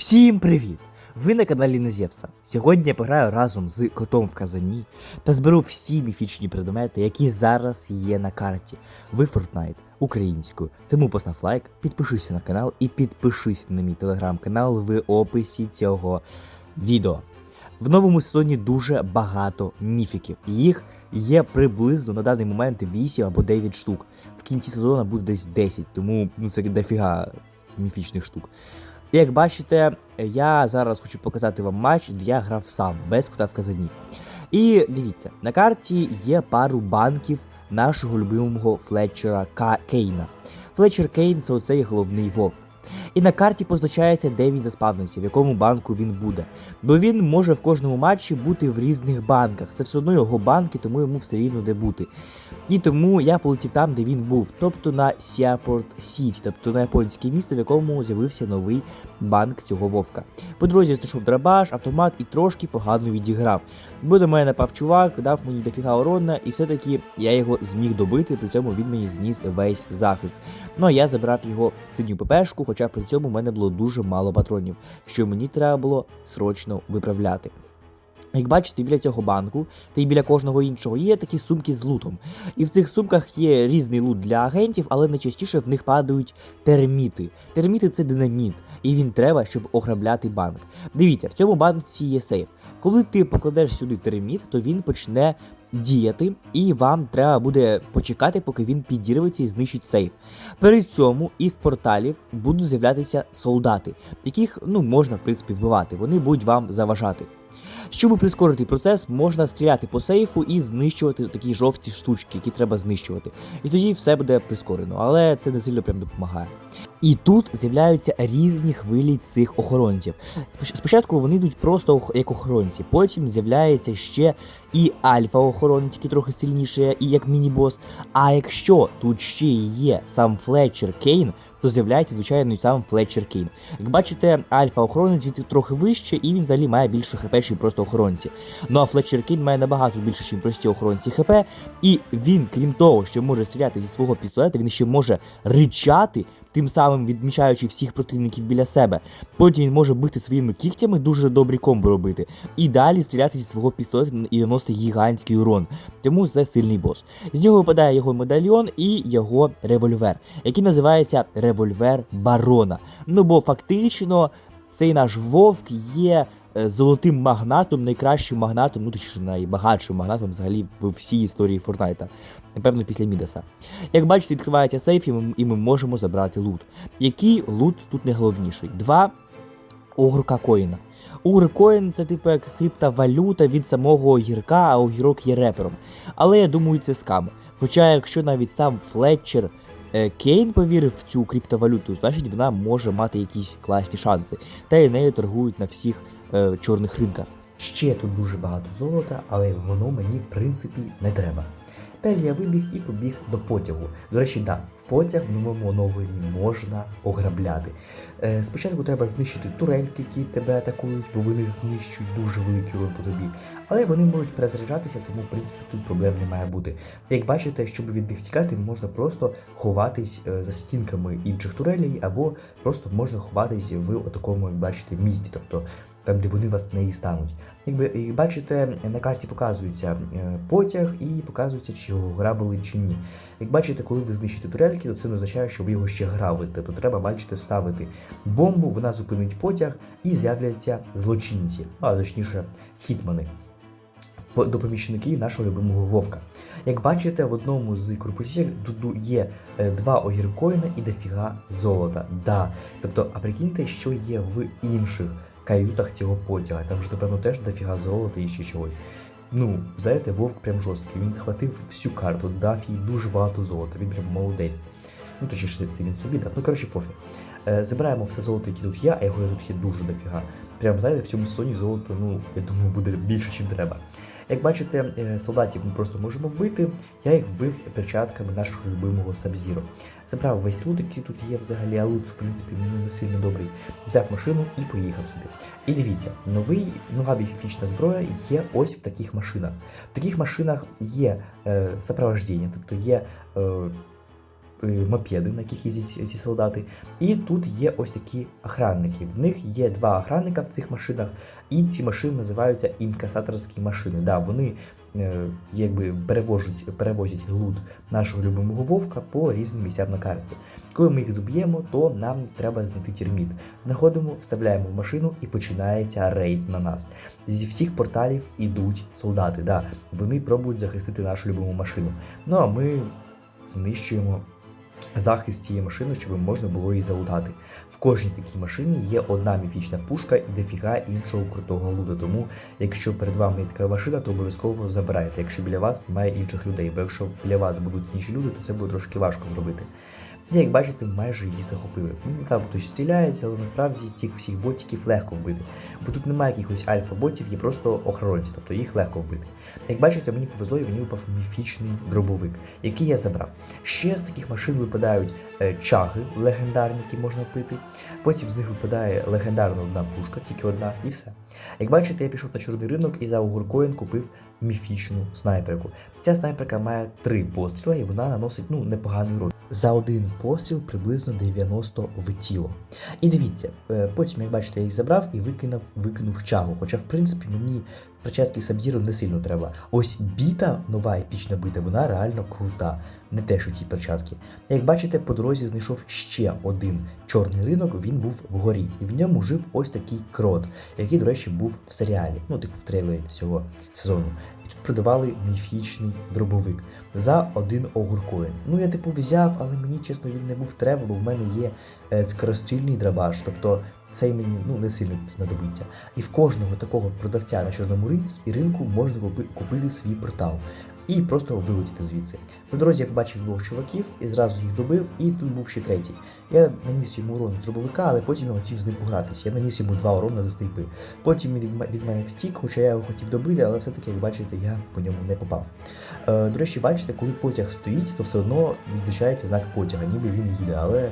Всім привіт! Ви на каналі Незєвса. Сьогодні я пограю разом з котом в казані та зберу всі міфічні предмети, які зараз є на карті в Fortnite українською. Тому постав лайк, підпишися на канал і підпишись на мій телеграм-канал в описі цього відео. В новому сезоні дуже багато міфіків. Їх є приблизно на даний момент 8 або 9 штук. В кінці сезону буде десь 10, тому ну це дофіга міфічних штук. І Як бачите, я зараз хочу показати вам матч, де я грав сам, без кота в казані. І дивіться, на карті є пару банків нашого любимого Флетчера Кейна. Флетчер Кейн це оцей головний вовк. І на карті позначається, де він заспавнився, в якому банку він буде. Бо він може в кожному матчі бути в різних банках. Це все одно його банки, тому йому все рівно де бути. І тому я полетів там, де він був, тобто на Сіапорт Сіті, тобто на японське місто, в якому з'явився новий банк цього вовка. По дорозі знайшов драбаш, автомат і трошки погано відіграв. Бо до мене напав чувак, дав мені дофіга урона, і все-таки я його зміг добити, при цьому він мені зніс весь захист. Ну а я забрав його синю ППшку, хоча при цьому в мене було дуже мало патронів, що мені треба було срочно виправляти. Як бачите, біля цього банку та й біля кожного іншого є такі сумки з лутом. І в цих сумках є різний лут для агентів, але найчастіше в них падають терміти. Терміти це динаміт, і він треба, щоб ограбляти банк. Дивіться, в цьому банці є сейф. Коли ти покладеш сюди терміт, то він почне діяти, і вам треба буде почекати, поки він підірветься і знищить сейф. При цьому із порталів будуть з'являтися солдати, яких ну можна в принципі вбивати. Вони будуть вам заважати. Щоб прискорити процес, можна стріляти по сейфу і знищувати такі жовті штучки, які треба знищувати. І тоді все буде прискорено, але це не сильно прям допомагає. І тут з'являються різні хвилі цих охоронців. Спочатку вони йдуть просто як охоронці, потім з'являється ще і альфа-охоронець, який трохи сильніше, і як міні-бос. А якщо тут ще є сам Флетчер Кейн, то з'являється звичайно і сам Флетчер Кейн. Як бачите, альфа-охоронець він трохи вище, і він взагалі має більше хп, ніж просто охоронці. Ну а Флетчер Кейн має набагато більше, ніж прості охоронці хп, і він, крім того, що може стріляти зі свого пістолета, він ще може ричати, тим самим відмічаючи всіх противників біля себе. Потім він може бити своїми кігтями, дуже добрі комбо робити, і далі стріляти зі свого пістолета і наносити гігантський урон. Тому це сильний бос. З нього випадає його медальйон і його револьвер, який називається револьвер барона. Ну бо фактично цей наш вовк є золотим магнатом, найкращим магнатом, ну точніше найбагатшим магнатом взагалі в всій історії Фортнайта. Напевно, після Мідаса. Як бачите, відкривається сейф, і ми, і ми можемо забрати лут. Який лут тут найголовніший? Два огурка коїна. Огур коін це типу як криптовалюта від самого огірка, а огірок є репером. Але я думаю, це скам. Хоча, якщо навіть сам Флетчер е, Кейн повірив в цю криптовалюту, значить вона може мати якісь класні шанси. Та й нею торгують на всіх е, чорних ринках. Ще тут дуже багато золота, але воно мені в принципі не треба. Далі я вибіг і побіг до потягу. До речі, да, в потяг в новому оновленні можна ограбляти. Е, спочатку треба знищити турельки, які тебе атакують, бо вони знищують дуже великий урон по тобі. Але вони можуть перезаряджатися, тому в принципі тут проблем не має бути. Як бачите, щоб від них втікати, можна просто ховатись е, за стінками інших турелей, або просто можна ховатись в такому, як бачите, місці, тобто там, де вони вас не дістануть. Якби і бачите, на карті показується е, потяг і показується, чи його грабили чи ні. Як бачите, коли ви знищите турельки, то це не означає, що ви його ще грабили. Тобто треба, бачите, вставити бомбу, вона зупинить потяг і з'являться злочинці, ну, а точніше, хітмани. по- Допомічники нашого любимого вовка. Як бачите, в одному з корпусів є е, два огіркоїна і дофіга золота. Да. Тобто, а прикиньте, що є в інших каютах цього потяга. Там ж, напевно, теж дофіга золота і ще чогось. Ну, знаєте, вовк прям жорсткий. Він захватив всю карту, дав їй дуже багато золота. Він прям молодець. Ну, точніше, це він собі дав. Ну, коротше, пофіг. Е, забираємо все золото, яке тут є, а його тут є дуже дофіга. Прям, знаєте, в цьому сезоні золото, ну, я думаю, буде більше, ніж треба. Як бачите, е, солдатів ми просто можемо вбити. Я їх вбив перчатками нашого любимого Сабзіро. Забрав весь лут, який тут є взагалі, а лут, в принципі, не сильно добрий. Взяв машину і поїхав собі. І дивіться, новий нова біфічна зброя є ось в таких машинах. В таких машинах є е, сопровождення, тобто є. Е, мопеди, на яких їздять ці солдати. І тут є ось такі охранники. В них є два охранника в цих машинах, і ці машини називаються інкасаторські машини. Да, вони е, якби перевозять, перевозять глуд нашого любимого вовка по різним місцям на карті. Коли ми їх доб'ємо, то нам треба знайти терміт. Знаходимо, вставляємо в машину і починається рейд на нас. Зі всіх порталів ідуть солдати. Да, вони пробують захистити нашу любиму машину. Ну а ми знищуємо захист цієї машини, щоб можна було її залутати. В кожній такій машині є одна міфічна пушка і дофіга іншого крутого лута. Тому, якщо перед вами є така машина, то обов'язково забирайте, якщо біля вас немає інших людей. Бо якщо біля вас будуть інші люди, то це буде трошки важко зробити. Як бачите, майже її захопили. Ну, там хтось стріляється, але насправді цих всіх ботиків легко вбити. Бо тут немає якихось альфа-ботів, є просто охоронці, тобто їх легко вбити. Як бачите, мені повезло і мені випав міфічний дробовик, який я забрав. Ще з таких машин випадають е, чаги легендарні, які можна пити. Потім з них випадає легендарна одна пушка, тільки одна, і все. Як бачите, я пішов на чорний ринок і за Угуркоін купив міфічну снайперку. Ця снайперка має три постріли і вона наносить ну, непоганий урон. За один постріл приблизно 90 в тіло. І дивіться, е, потім, як бачите, я їх забрав і викинув, викинув чагу. Хоча, в принципі, мені перчатки Сабзіру не сильно треба. Ось біта, нова епічна бита, вона реально крута, не те, що ті перчатки. Як бачите, по дорозі знайшов ще один чорний ринок, він був вгорі, і в ньому жив ось такий крот, який, до речі, був в серіалі, ну так в трейлері цього сезону. Продавали міфічний дробовик за один огуркоін. Ну я типу взяв, але мені чесно він не був треба, бо в мене є е, скорострільний драбаш, тобто цей мені ну не сильно знадобиться. І в кожного такого продавця на чорному ринку можна купити свій портал. І просто вилетіти звідси. По дорозі я побачив двох чуваків і зразу їх добив, і тут був ще третій. Я наніс йому урон з дробовика, але потім я хотів з ним погратися. Я наніс йому два урона за снайпи. Потім він від мене втік, хоча я його хотів добити, але все-таки, як бачите, я по ньому не попав. Е, до речі, бачите, коли потяг стоїть, то все одно відзначається знак потяга, ніби він їде, але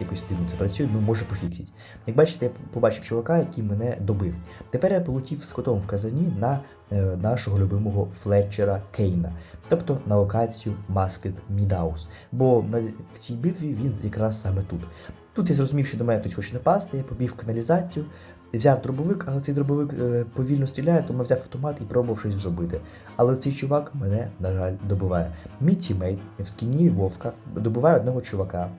якось дивно це працює, ну може пофіксить. Як бачите, я побачив чувака, який мене добив. Тепер я полетів з котом в казані на е, нашого любимого Флетчера Кейна, тобто на локацію Маскет Мідаус. Бо на, в цій битві він якраз саме тут. Тут я зрозумів, що до мене хтось хоче напасти, я побіг в каналізацію, взяв дробовик, але цей дробовик е, повільно стріляє, тому взяв автомат і пробував щось зробити. Але цей чувак мене, на жаль, добиває. Мій тімейт в скіні Вовка добиває одного чувака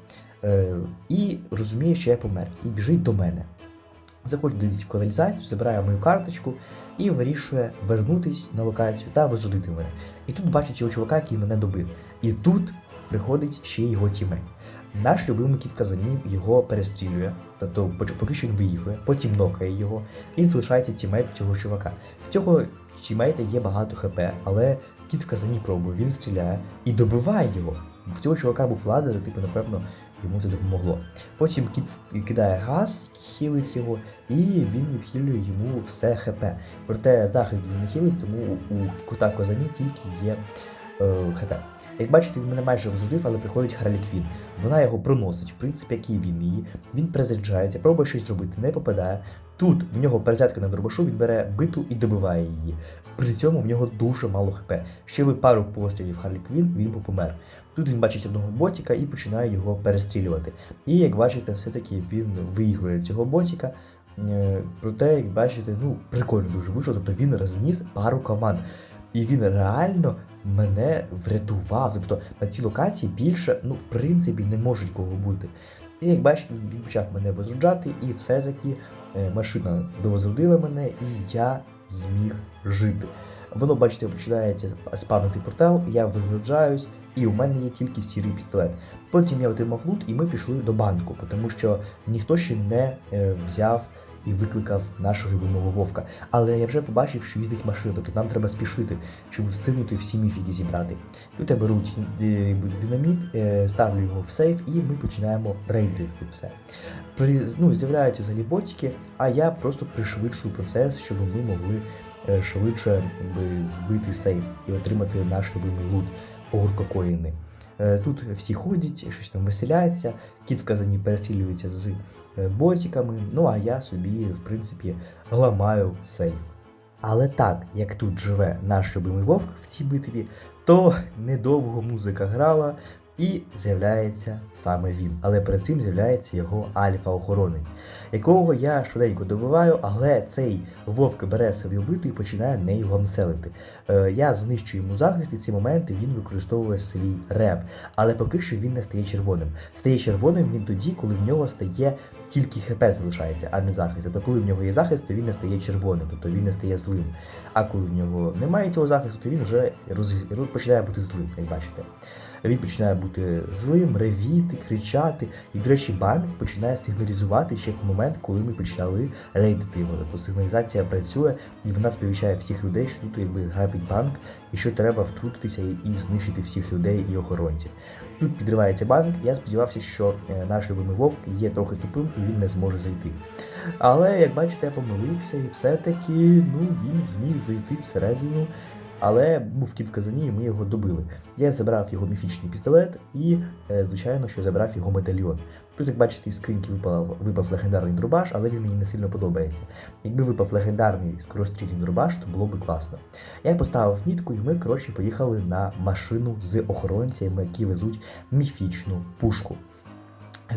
і розуміє, що я помер, і біжить до мене. Заходить десь в каналізацію, забирає мою карточку і вирішує вернутись на локацію та возродити мене. І тут бачить цього чувака, який мене добив. І тут приходить ще його тімейт. Наш любимий кіт в казані його перестрілює, тобто поки що він виїхує, потім нокає його, і залишається тімейт цього чувака. В цього тімейта є багато хп, але кіт в казані пробує, він стріляє і добиває його. В цього чувака був лазер, типу, напевно, йому це допомогло. Потім кіт кидає газ, хілить його, і він відхилює йому все ХП. Проте захист він не хілить, тому у кота Козані тільки є е, ХП. Як бачите, він мене майже возродив, але приходить Харлі Квін. Вона його проносить, в принципі, як і він її. Він перезаряджається, пробує щось зробити, не попадає. Тут в нього перезарядка на дробашу, він бере биту і добиває її. При цьому в нього дуже мало хп. Ще би пару пострілів Харлі Квін, він би помер. Тут він бачить одного ботіка і починає його перестрілювати. І як бачите, все-таки він виігрує цього ботіка. Е, Проте, як бачите, ну прикольно дуже вийшло. Тобто він розніс пару команд. І він реально мене врятував. Тобто на цій локації більше, ну, в принципі, не може кого бути. І як бачите, він почав мене возроджати, і все-таки е, машина довозродила мене, і я зміг жити. Воно, бачите, починається спавнити портал, я вигружаюсь, і у мене є тільки сірий пістолет. Потім я отримав лут, і ми пішли до банку, тому що ніхто ще не е, взяв і викликав нашого любимого вовка. Але я вже побачив, що їздить машина, тобто нам треба спішити, щоб встигнути всі міфіки зібрати. Тут я беру е, динаміт, е, ставлю його в сейф, і ми починаємо рейдити все. При, ну, з'являються взагалі ботики, а я просто пришвидшую процес, щоб ми могли е, швидше якби, збити сейф і отримати наш любимий лут огуркокоїни. Е, Тут всі ходять, щось там веселяться, кіт в казані перестрілюється з е, ботиками, ну а я собі, в принципі, ламаю сейф. Але так, як тут живе наш любимий вовк в цій битві, то недовго музика грала, І з'являється саме він. Але перед цим з'являється його альфа-охоронець, якого я швиденько добиваю, але цей вовк бере собі обиту і починає нею гамселити. Е, я знищую йому захист, і ці моменти він використовує свій рев. Але поки що він не стає червоним. Стає червоним він тоді, коли в нього стає тільки ХП залишається, а не захист. Тобто, коли в нього є захист, то він не стає червоним, тобто він не стає злим. А коли в нього немає цього захисту, то він вже роз- починає бути злим, як бачите. Він починає бути злим, ревіти, кричати. І, до речі, банк починає сигналізувати ще в момент, коли ми почали рейдити його. Тобто сигналізація працює і вона сповіщає всіх людей, що тут якби грабить банк, і що треба втрутитися і, і знищити всіх людей і охоронців. Тут підривається банк. Я сподівався, що е, наш любимий вовк є трохи тупим і він не зможе зайти. Але як бачите, я помилився, і все-таки ну, він зміг зайти всередину. Але був кіт в казані, і ми його добили. Я забрав його міфічний пістолет і, е, звичайно, що забрав його медальйон. Тут, як бачите, із скриньки випав, випав легендарний дробаш, але він мені не сильно подобається. Якби випав легендарний скорострільний дробаш, то було б класно. Я поставив мітку, і ми, коротше, поїхали на машину з охоронцями, які везуть міфічну пушку.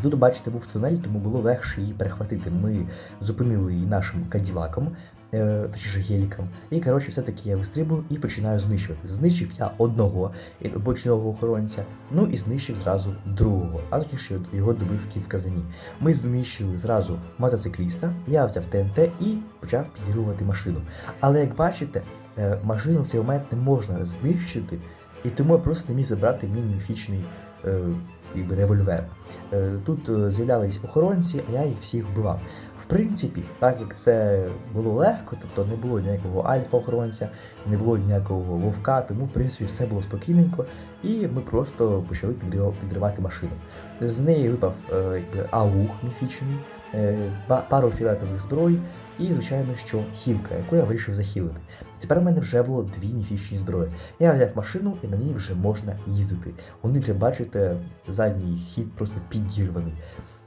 Тут, бачите, був тунель, тому було легше її перехватити. Ми зупинили її нашим каділаком, е, точніше геліком. І коротше, все-таки я вистрибую і починаю знищувати. Знищив я одного е, бочного охоронця, ну і знищив зразу другого, а точніше його добив кіт в казані. Ми знищили зразу мотоцикліста, я взяв ТНТ і почав підігрувати машину. Але як бачите, е, машину в цей момент не можна знищити, і тому я просто не міг забрати мій міфічний е, револьвер. Тут з'являлись охоронці, а я їх всіх вбивав. В принципі, так як це було легко, тобто не було ніякого альфа-охоронця, не було ніякого вовка, тому в принципі все було спокійненько, і ми просто почали підривати машину. З неї випав е, аух міфічний, е, пару фіолетових зброй, і, звичайно, що хілка, яку я вирішив захилити. Тепер у мене вже було дві міфічні зброї. Я взяв машину і на ній вже можна їздити. Вони вже бачите, задній хід просто підірваний.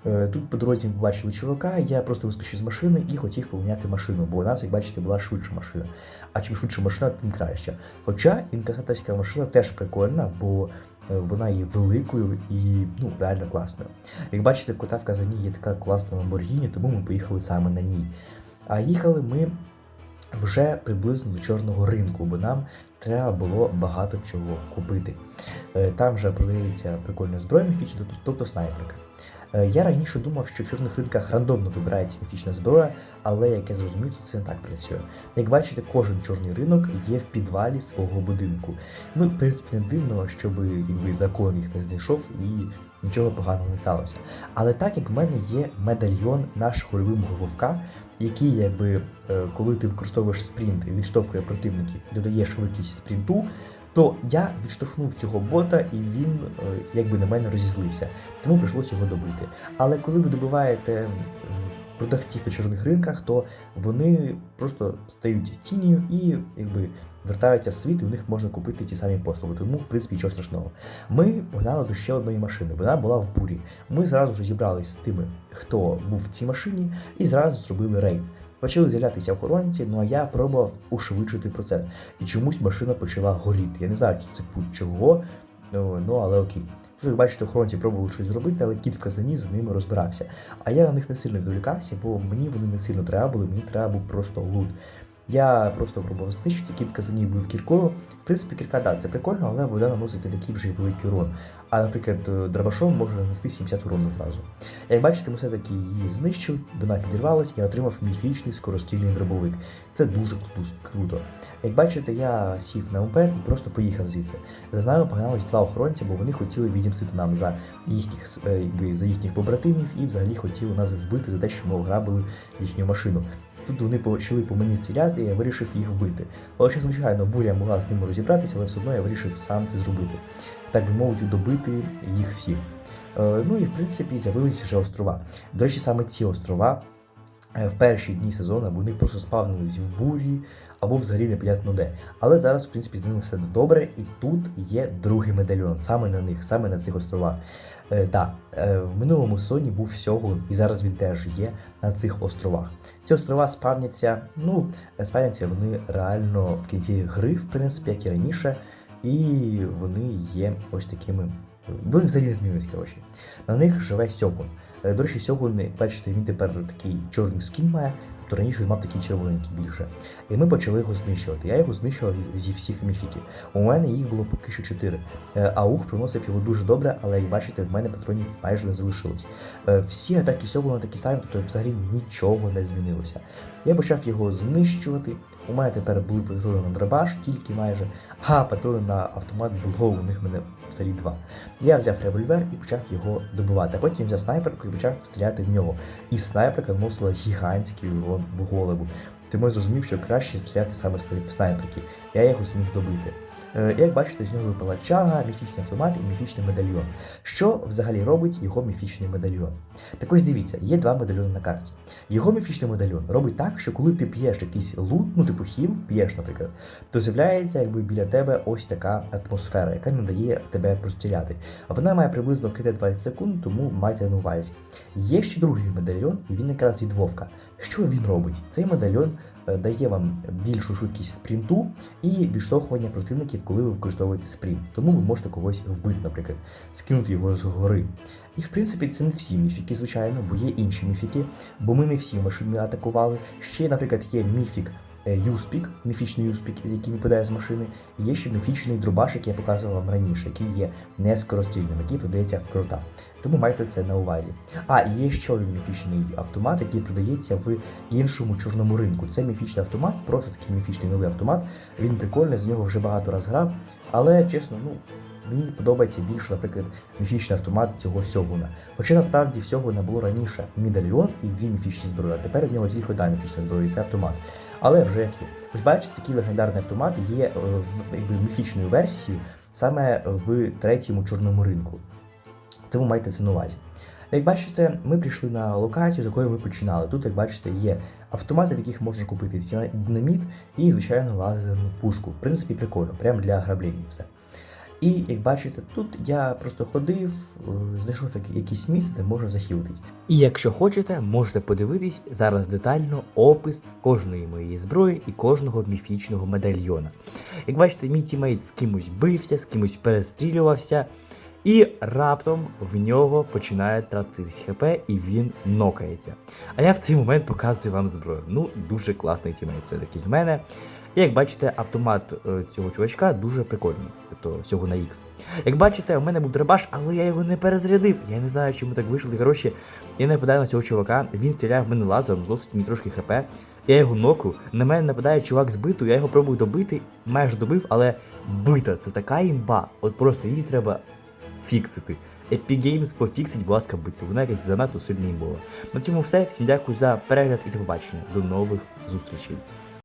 Е, Тут по дорозі ми побачили чувака, я просто вискочив з машини і хотів поміняти машину, бо у нас, як бачите, була швидша машина. А чим швидша машина, тим краще. Хоча інкасаторська машина теж прикольна, бо е, вона є великою і ну, реально класною. Як бачите, в кота в Казані є така класна Lamborghini, тому ми поїхали саме на ній. А їхали ми вже приблизно до чорного ринку, бо нам треба було багато чого купити. Е, Там вже продається прикольна зброя міфічна, тобто- снайперка. Е, Я раніше думав, що в чорних ринках рандомно вибирається міфічна зброя, але як я зрозумів, то це не так працює. Як бачите, кожен чорний ринок є в підвалі свого будинку. Ну, в принципі, не дивно, щоб якби закон їх не знайшов і нічого поганого не сталося. Але так як в мене є медальйон нашого любимого вовка, який, якби, е, коли ти використовуєш спринт відштовхує противників, і додає швидкість спринту, то я відштовхнув цього бота, і він е, якби на мене розізлився. Тому прийшлося його добити. Але коли ви добиваєте продавців на чорних ринках, то вони просто стають тінію і якби вертаються в світ, і у них можна купити ті самі послуги. Тому, в принципі, нічого страшного. Ми погнали до ще одної машини. Вона була в бурі. Ми зразу ж зібрались з тими, хто був в цій машині, і зразу зробили рейд. Почали з'являтися охоронці, ну а я пробував ушвидшити процес. І чомусь машина почала горіти. Я не знаю, чи це путь чого, ну, ну але окей. Як бачите, охоронці пробували щось зробити, але кіт в казані з ними розбирався. А я на них не сильно відволікався, бо мені вони не сильно треба були, мені треба був просто лут. Я просто пробував знищити, кіт казані був кіркою. В принципі, кірка, да, це прикольно, але вона наносить не такий вже великий урон. А, наприклад, е, дробашом може нанести 70 урону зразу. Як бачите, ми все-таки її знищив, вона підірвалась і отримав міфічний скорострільний дробовик. Це дуже кру- круто. Як бачите, я сів на мопед і просто поїхав звідси. За нами погнались два охоронця, бо вони хотіли відімстити нам за їхніх, е, за їхніх побратимів і взагалі хотіли нас вбити за те, що ми ограбили їхню машину. Тут вони почали по мені стріляти, і я вирішив їх вбити. Хоча, звичайно, буря могла з ними розібратися, але все одно я вирішив сам це зробити. Так би мовити, добити їх всіх. Е, Ну і в принципі з'явилися вже острова. До речі, саме ці острова е, в перші дні сезону вони просто спавнились в бурі або взагалі непонятно де. Але зараз, в принципі, з ними все добре, і тут є другий медальйон, саме на них, саме на цих островах. Е, так, е, в минулому сезоні був всього, і зараз він теж є на цих островах. Ці острова спавняться, ну, е, спавняться вони реально в кінці гри, в принципі, як і раніше, і вони є ось такими Вони взагалі не змінились, коротше. На них живе Сьогун. Е, До речі, Сьогун, бачите, він тепер такий чорний скін має, то раніше він мав такий червоненький більше. І ми почали його знищувати. Я його знищував зі всіх міфіків. У мене їх було поки що 4. Аух приносив його дуже добре, але як бачите, в мене патронів майже не залишилось. Е, Всі атаки Сьогуна такі самі, тобто взагалі нічого не змінилося. Я почав його знищувати. У мене тепер були патрони на драбаш, тільки майже, а патрони на автомат було у них мене взагалі два. Я взяв револьвер і почав його добивати. А потім взяв снайперку і почав стріляти в нього. І снайперка наносила гігантський урон в голову. Тому я зрозумів, що краще стріляти саме з снайперки. Я його зміг добити. Е, Як бачите, з нього випала чага, міфічний автомат і міфічний медальйон. Що взагалі робить його міфічний медальйон? Так ось дивіться, є два медальйони на карті. Його міфічний медальйон робить так, що коли ти п'єш якийсь лут, ну типу хіл, п'єш, наприклад, то з'являється якби біля тебе ось така атмосфера, яка не дає тебе простріляти. Вона має приблизно киде 20 секунд, тому майте на увазі. Є ще другий медальйон, і він якраз від Вовка. Що він робить? Цей медальйон е, дає вам більшу швидкість спринту і відштовхування противників, коли ви використовуєте спринт. Тому ви можете когось вбити, наприклад, скинути його з гори. І в принципі це не всі міфіки, звичайно, бо є інші міфіки, бо ми не всі машини атакували. Ще, наприклад, є міфік. Е, Юспік, міфічний юспік, який випадає з машини, і є ще міфічний дробаш, який я показував вам раніше, який є нескорострільним, який продається в крута. Тому майте це на увазі. А, і є ще один міфічний автомат, який продається в іншому чорному ринку. Це міфічний автомат, просто такий міфічний новий автомат. Він прикольний, з нього вже багато раз грав. Але чесно, ну мені подобається більше, наприклад, міфічний автомат цього сьогуна. Хоча насправді всього не було раніше медальйон і дві міфічні зброї. А тепер в нього тільки одна міфічна зброя, це автомат. Але вже як є. Ось бачите, такий легендарний автомат є е, якби, міфічною версією саме в третьому чорному ринку. Тому майте це на увазі. Як бачите, ми прийшли на локацію, з якої ми починали. Тут, як бачите, є автомати, в яких можна купити динаміт і, звичайно, лазерну пушку. В принципі, прикольно, прямо для грабління все. І як бачите, тут я просто ходив, е, знайшов якісь місце, де можна захилитись. І якщо хочете, можете подивитись зараз детально опис кожної моєї зброї і кожного міфічного медальйона. Як бачите, мій тімейт з кимось бився, з кимось перестрілювався, і раптом в нього починає тратитись хп, і він нокається. А я в цей момент показую вам зброю. Ну, дуже класний тімейт, це такий з мене. І як бачите, автомат е, цього чувачка дуже прикольний, тобто всього на X. Як бачите, у мене був драбаш, але я його не перезарядив. Я не знаю, чому так вийшло. Коротше, я нападаю на цього чувака, він стріляє в мене лазером, зносить мені трошки хп. Я його ноку, на мене нападає чувак з биту, я його пробую добити, майже добив, але бита це така імба. От просто її треба фіксити. Epic Games пофіксить, будь ласка, биту. Вона якась занадто сильна була. На цьому все. Всім дякую за перегляд і до побачення. До нових зустрічей.